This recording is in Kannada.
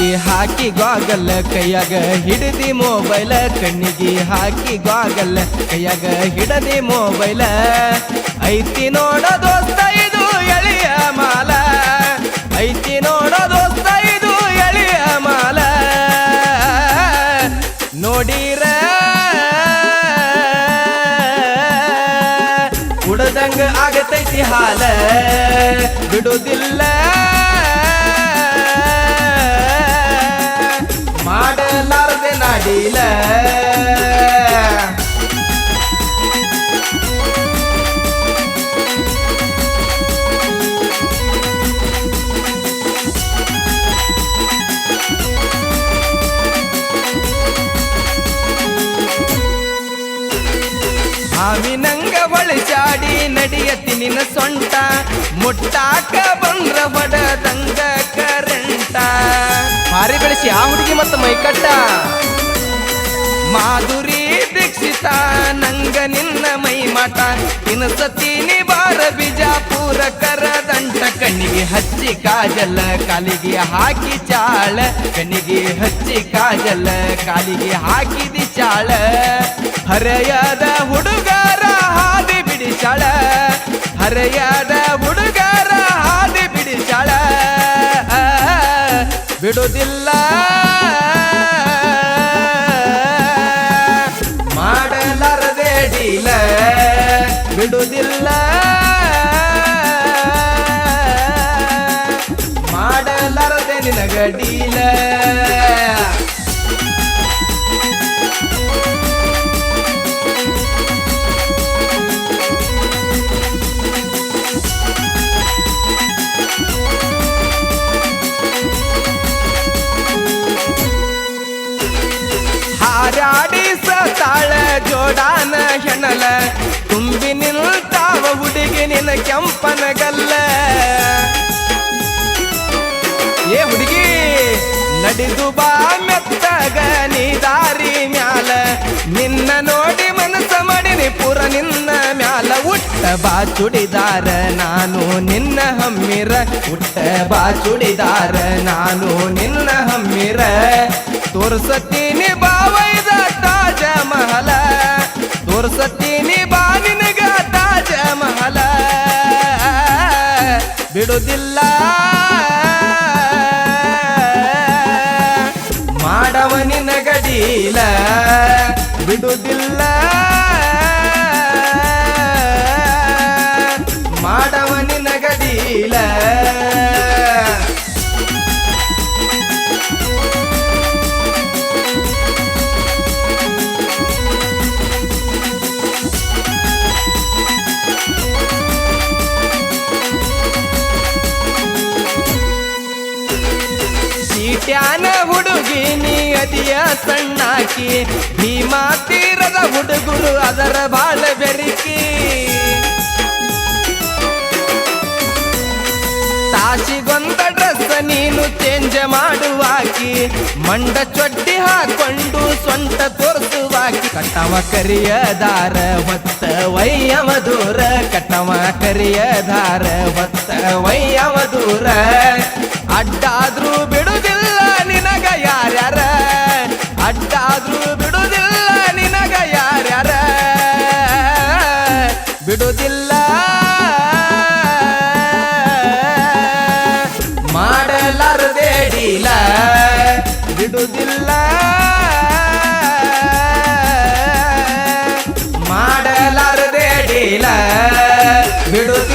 ಹಾಕಿ ಗಾಗಲ್ ಕೈಯಾಗ ಹಿಡಿದಿ ಮೊಬೈಲ ಕಣ್ಣಿಗೆ ಹಾಕಿ ಗಾಗಲ್ ಕೈಯಾಗ ಹಿಡದಿ ಮೊಬೈಲ ಐತಿ ನೋಡ ದೋಸ್ತ, ಇದು ಎಳೆಯ ಮಾಲ. ಐತಿ ನೋಡ ದೋಸ್ತ, ಇದು ಎಳೆಯ ಮಾಲ. ನೋಡಿರ? ಉಡದಂಗ ಆಗತೈತಿ ಹಾಲ. ಬಿಡುದಿಲ್ಲ ಮುಟ್ಟಾಕ ಬಂದ್ರ ಬಡದಂಗ ಕರೆಂಟ. ಮಾರಿ ಬೆಳೆಸಿ ಆ ಹುಡುಗಿ ಮತ್ತ ಮೈಕಟ್ಟ ಮಾಧುರಿ ದೀಕ್ಷಿತ ನಂಗ ನಿನ್ನ ಮೈ ಮಠ ಸತೀನಿ ಬಾರ ಬಿಜಾಪುರ ಕರದಂಟ. ಕಣ್ಣಿಗೆ ಹಚ್ಚಿ ಕಾಜಲ್ಲ ಕಾಲಿಗೆ ಹಾಕಿ ಚಾಳ. ಕಣ್ಣಿಗೆ ಹಚ್ಚಿ ಕಾಜಲ್ಲ ಕಾಲಿಗೆ ಹಾಕಿದಿ ಚಾಳ. ಹರೆಯದ ಹುಡುಗರ ಹಾದಿ ಬಿಡಿ ಚಾಳ. ಹುಡುಗರ ಬಿಡುದಿಲ್ಲ ಮಾಡಲಾರದೆ ಡೀಲ ಬಿಡುದಿಲ್ಲ ಜೋಡಾನ ಹೆಣಲ, ತುಂಬಿ ನಿಲ್ತಾವ ಹುಡುಗಿ ನಿನ್ನ ಕೆಂಪನಗಲ್ಲ. ಏ ಹುಡುಗಿ, ನಡೆದು ಬಾ ಮೆತ್ತಗ ನೀ ದಾರಿ ಮ್ಯಾಲ. ನಿನ್ನ ನೋಡಿ ಮನಸ್ಸ ಮಾಡಿನಿ ಪುರ ನಿನ್ನ ಮ್ಯಾಲ. ಉಟ್ಟ ಬಾ ಚುಡಿದಾರ ನಾನು ನಿನ್ನ ಹಮ್ಮಿರ. ಉಟ್ಟ ಬಾ ಚುಡಿದಾರ ನಾನು ನಿನ್ನ ಹಮ್ಮಿರ. ತೋರ್ಸತೀನಿ ಬಾವೈದ ಬಿಡುದಿಲ್ಲ ಮಾಡವ ಗಡೀಲ ಬಿಡುದಿಲ್ಲ ನೀ ಅದಿಯ ಸಣ್ಣಾಕಿ, ಭೀಮಾ ತೀರದ ಹುಡುಗರು ಅದರ ಬಾಳ ಬೆರಿಕಿ. ತಾಸಿಗೊಂದ ಡ್ರೆಸ್ ನೀನು ಚೇಂಜ್ ಮಾಡುವಾಕಿ, ಮಂಡ ಚೊಟ್ಟಿ ಹಾಕೊಂಡು ಸೊಂಟ ತೋರಿಸುವಾಕಿ. ಕಟ್ಟವ ಕರಿಯದಾರ ಹೊತ್ತ ವೈಯವ ದೂರ. ಕಟ್ಟವ ಕರಿಯದಾರ ಹೊತ್ತ ವೈಯವ ದೂರ. ಬಿಡುದಿಲ್ಲ ಮಾಡಲಾರದೆ ಡೀಲ ಬಿಡುದಿಲ್ಲ